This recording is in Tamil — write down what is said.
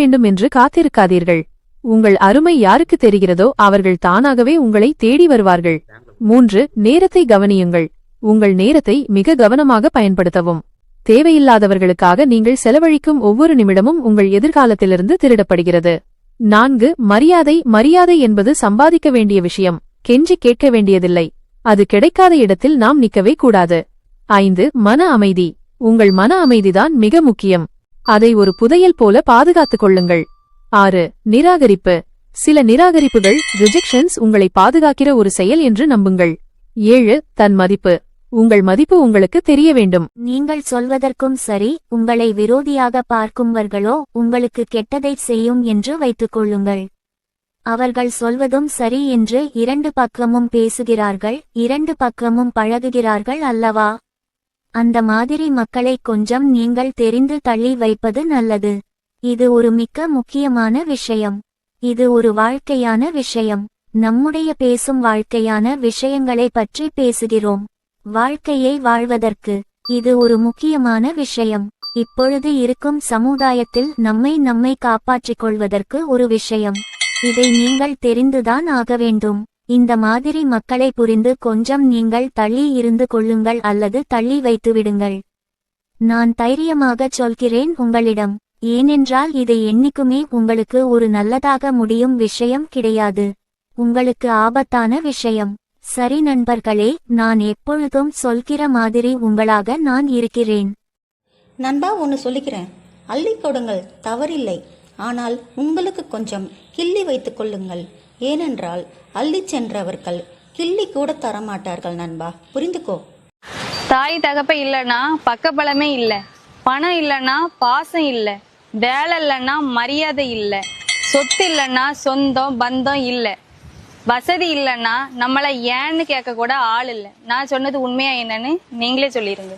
வேண்டும் என்று காத்திருக்காதீர்கள். உங்கள் அருமை யாருக்கு தெரிகிறதோ அவர்கள் தானாகவே உங்களை தேடி வருவார்கள். மூன்று நேரத்தை கவனியுங்கள். உங்கள் நேரத்தை மிக கவனமாக பயன்படுத்தவும். தேவையில்லாதவர்களுக்காக நீங்கள் செலவழிக்கும் ஒவ்வொரு நிமிடமும் உங்கள் எதிர்காலத்திலிருந்து திருடப்படுகிறது. நான்கு மரியாதை மரியாதை என்பது சம்பாதிக்க வேண்டிய விஷயம். கெஞ்சி கேட்க வேண்டியதில்லை. அது கிடைக்காத இடத்தில் நாம் நிக்கவே கூடாது. ஐந்து மன அமைதி. உங்கள் மன அமைதிதான் மிக முக்கியம். அதை ஒரு புதையல் போல பாதுகாத்துக் கொள்ளுங்கள். ஆறு நிராகரிப்பு. சில நிராகரிப்புகள் ரிஜெக்ஷன்ஸ் உங்களை பாதுகாக்கிற ஒரு செயல் என்று நம்புங்கள். ஏழு தன் மதிப்பு. உங்கள் மதிப்பு உங்களுக்கு தெரிய வேண்டும். நீங்கள் சொல்வதற்கும் சரி உங்களை விரோதியாக பார்க்கும்பவர்களோ உங்களுக்கு கெட்டதை செய்யும் என்று வைத்துக் கொள்ளுங்கள். அவர்கள் சொல்வதும் சரி என்று இரண்டு பக்கமும் பேசுகிறார்கள் இரண்டு பக்கமும் பழகுகிறார்கள் அல்லவா? அந்த மாதிரி மக்களை கொஞ்சம் நீங்கள் தெரிந்து தள்ளி வைப்பது நல்லது. இது ஒரு மிக்க முக்கியமான விஷயம். இது ஒரு வாழ்க்கையான விஷயம். நம்முடைய பேசும் வாழ்க்கையான விஷயங்களை பற்றி பேசுகிறோம். வாழ்க்கையை வாழ்வதற்கு இது ஒரு முக்கியமான விஷயம். இப்பொழுது இருக்கும் சமுதாயத்தில் நம்மை நம்மை காப்பாற்றிக் கொள்வதற்கு ஒரு விஷயம். இதை நீங்கள் தெரிந்துதான் ஆக வேண்டும். இந்த மாதிரி மக்களை புரிந்து கொஞ்சம் நீங்கள் தள்ளி இருந்து கொள்ளுங்கள் அல்லது தள்ளி வைத்துவிடுங்கள் நான் தைரியமாகச் சொல்கிறேன் உங்களிடம் ஏனென்றால் இது என்னைக்குமே உங்களுக்கு ஒரு நல்லதாக முடியும் விஷயம் கிடையாது. உங்களுக்கு ஆபத்தான விஷயம். சரி நண்பர்களே நான் எப்பொழுதும் சொல்கிற மாதிரி உங்களாக நான் இருக்கிறேன். நண்பா ஒன்று சொல்லிக்கிறேன். அள்ளி கொடுங்கள் தவறில்லை. ஆனால் உங்களுக்கு கொஞ்சம் கிள்ளி வைத்துக் கொள்ளுங்கள். ஏனென்றால் அள்ளி சென்றவர்கள் கிள்ளி கூட தரமாட்டார்கள் நண்பா. புரிந்துக்கோ. தாய் தகப்ப இல்லைன்னா பக்கபலமே இல்லை. பணம் இல்லைன்னா பாசம் இல்லை. வேலை இல்லைன்னா மரியாதை இல்லை. சொத்து இல்லைன்னா சொந்தம் பந்தம் இல்லை. வசதி இல்லைன்னா நம்மளை ஏன்னு கேட்க கூட ஆள் இல்லை. நான் சொன்னது உண்மையா என்னன்னு நீங்களே சொல்லிருங்க.